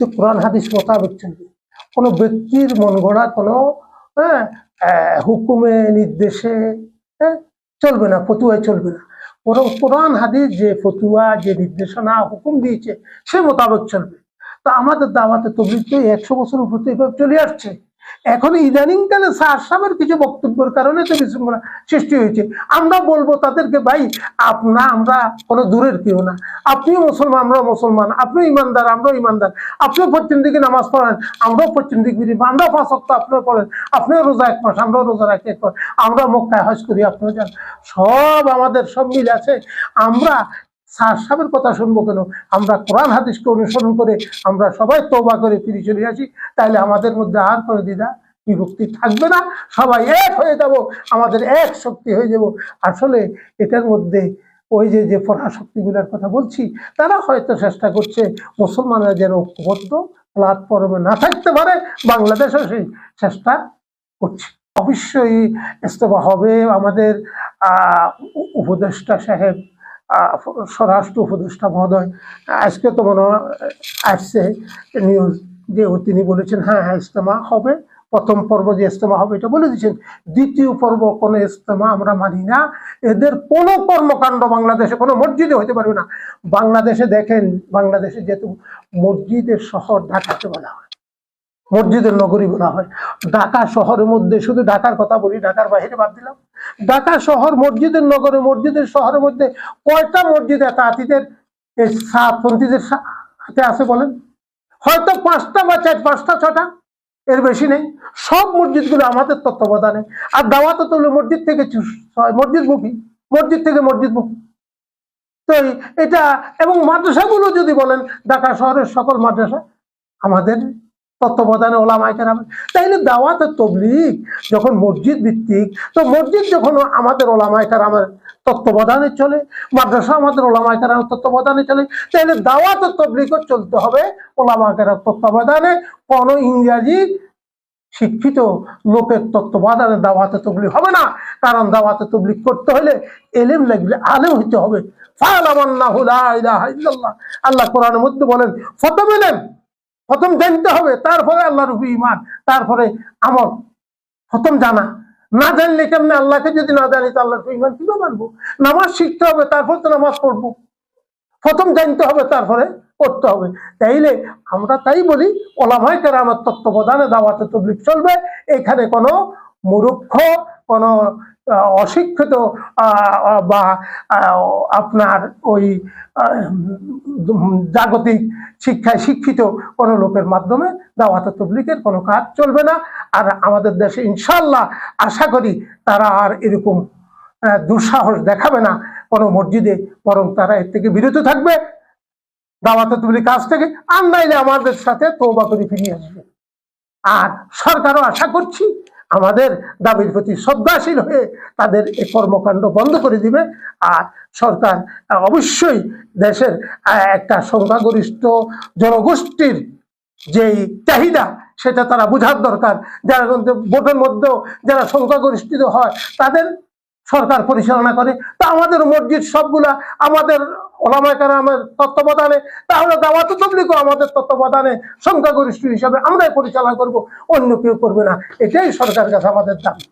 তো কোরআন হাদিস মোতাবেক চলবে কোনো ব্যক্তির মন গড়া কোনো হ্যাঁ হুকুমে নির্দেশে হ্যাঁ, চলবে না ফতুয়ায় চলবে না। বরং কোরআন হাদিস যে ফতুয়া যে নির্দেশনা হুকুম দিয়েছে সে মোতাবেক চলবে। তা আমাদের দাওয়াতে তবলিগ তো একশো বছর উপর তো এভাবে চলে আসছে। এখন ইদানিং কালে সাহেবের কিছু বক্তব্যের কারণে তো বিশৃঙ্খলা সৃষ্টি হয়েছে। আমরা বলব তাদেরকে, ভাই, আপনা, আমরা কোনো দূরের কেউ না। আপনিও মুসলমান আমরা মুসলমান। আপনিও ইমানদার, আমরাও ইমানদার। আপনিও পশ্চিম দিকে নামাজ পড়েন, আমরাও পশ্চিম দিক বিরি আমরাও পাঁচ সপ্তাহ আপনিও পড়েন, আপনিও রোজা এক মাস, আমরাও রোজা রাখি এক মাস। আমরা মক্কায় হজ করি, আপনিও যান। সব আমাদের সব মিল আছে। আমরা স্যার সাহেবের কথা শুনব কেন? আমরা কোরআন হাদিসকে অনুসরণ করে আমরা সবাই তোবা করে ফিরে চলে আসি। তাহলে আমাদের মধ্যে আর কোনো দ্বিধা বিভক্তি থাকবে না। সবাই এক হয়ে যাব, আমাদের এক শক্তি হয়ে যাব। আসলে এটার মধ্যে ওই যে যে পরাশক্তিগুলোর কথা বলছি, তারা হয়তো চেষ্টা করছে মুসলমানরা যেন ঐক্যবদ্ধ প্ল্যাটফর্মে না থাকতে পারে, বাংলাদেশও সেই চেষ্টা করছে। অবশ্যই ইস্তফা হবে আমাদের উপদেষ্টা সাহেব। স্বরাষ্ট্র উপদেষ্টা মহোদয়, আজকে তো মনে আসছে নিউজ যে তিনি বলেছেন হ্যাঁ হ্যাঁ ইজতেমা হবে, প্রথম পর্ব যে ইজতেমা হবে এটা বলে দিচ্ছেন দ্বিতীয় পর্ব কোনো ইজতেমা আমরা মানি না। এদের কোনো কর্মকাণ্ড বাংলাদেশে, কোনো মসজিদে হতে পারবে না। বাংলাদেশে দেখেন, বাংলাদেশে যেহেতু মসজিদের শহর ঢাকাতে বলা হয়, মসজিদের নগরী বলা হয়। ঢাকা শহরের মধ্যে, শুধু ঢাকার কথা বলি, ঢাকার বাইরে বাদ দিলাম। ঢাকা শহর, মসজিদের নগরে, মসজিদের শহরের মধ্যে কয়টা মসজিদ এই সাতপন্থীদের হাতে আছে বলেন? হয়তো পাঁচটা বা চার, পাঁচটা, ছটা, এর বেশি নেই। সব মসজিদগুলো আমাদের তত্ত্বাবধানে। আর দাওয়াত তো মসজিদ থেকে মসজিদমুখী, মসজিদ থেকে মসজিদমুখী। তো এটা এবং মাদ্রাসাগুলো যদি বলেন, ঢাকা শহরের সকল মাদ্রাসা আমাদের তত্ত্বাবধানে ওলামায় কেরাম। তাইলে দাওয়াত তবলিগ যখন মসজিদ ভিত্তিক, তো মসজিদ যখন আমাদের ওলামায় কেরামের তত্ত্বাবধানে চলে, মাদ্রাসা আমাদের ওলামায় কেরামের তত্ত্বাবধানে চলে, তাইলে দাওয়াত তবলিগও চলতে হবে ওলামা কেরাম তত্ত্বাবধানে কোনো ইংরাজি শিক্ষিত লোকের তত্ত্বাবধানে দাওয়াতে তবলিগ হবে না। কারণ দাওয়াতে তবলিগ করতে হলে এলেম লাগবে, আলেম হইতে হবে। আল্লাহ কোরআনের মধ্যে বলেন প্রথম এলেম প্রথম জানতে হবে, তারপরে আল্লাহর উপর ইমান তারপরে আমল। প্রথম জানা। না জানলে কেমনে আল্লাহকে যদি না জানি তো আল্লাহর ইমান কীভাবে মানবো? নামাজ শিখতে হবে, তারপর তো নামাজ পড়ব। প্রথম জানতে হবে, তারপরে করতে হবে। তাইলে আমরা তাই বলি ওলামাই কেরামের তত্ত্বাবধানে দাওয়াতে তবলিক চলবে। এখানে কোনো মুরুক্ষ কোনো অশিক্ষিত বা আপনার ওই জাগতিক শিক্ষায় শিক্ষিত কোনো লোকের মাধ্যমে দাওয়াতে তবলিকের কোনো কাজ চলবে না। আর আমাদের দেশে ইনশাল্লাহ আশা করি তারা আর এরকম দুঃসাহস দেখাবে না কোনো মসজিদে, বরং তারা এর থেকে বিরত থাকবে। দাওয়াতে তুলি কাজ থেকে আর নাইলে আমাদের সাথে তৌবা করে ফিরিয়ে আসবে। আর সরকারও আশা করছি আমাদের দাবির প্রতি শ্রদ্ধাশীল হয়ে তাদের এই কর্মকাণ্ড বন্ধ করে দিবে। আর সরকার অবশ্যই দেশের একটা সংখ্যাগরিষ্ঠ জনগোষ্ঠীর যেই চাহিদা, সেটা তারা বোঝার দরকার। যারা ভোটের মধ্যেও যারা সংখ্যাগরিষ্ঠিত হয়, তাদের সরকার পরিচালনা করে। তা আমাদের মসজিদ সবগুলা আমাদের ওলামাইকার আমার তত্ত্বাবধানে, তাহলে দাওয়াত তবলিগও আমাদের তত্ত্বাবধানে সংখ্যাগরিষ্ঠ হিসাবে আমরাই পরিচালনা করব, অন্য কেউ করবে না। এটাই সরকার কাছে আমাদের দাবি।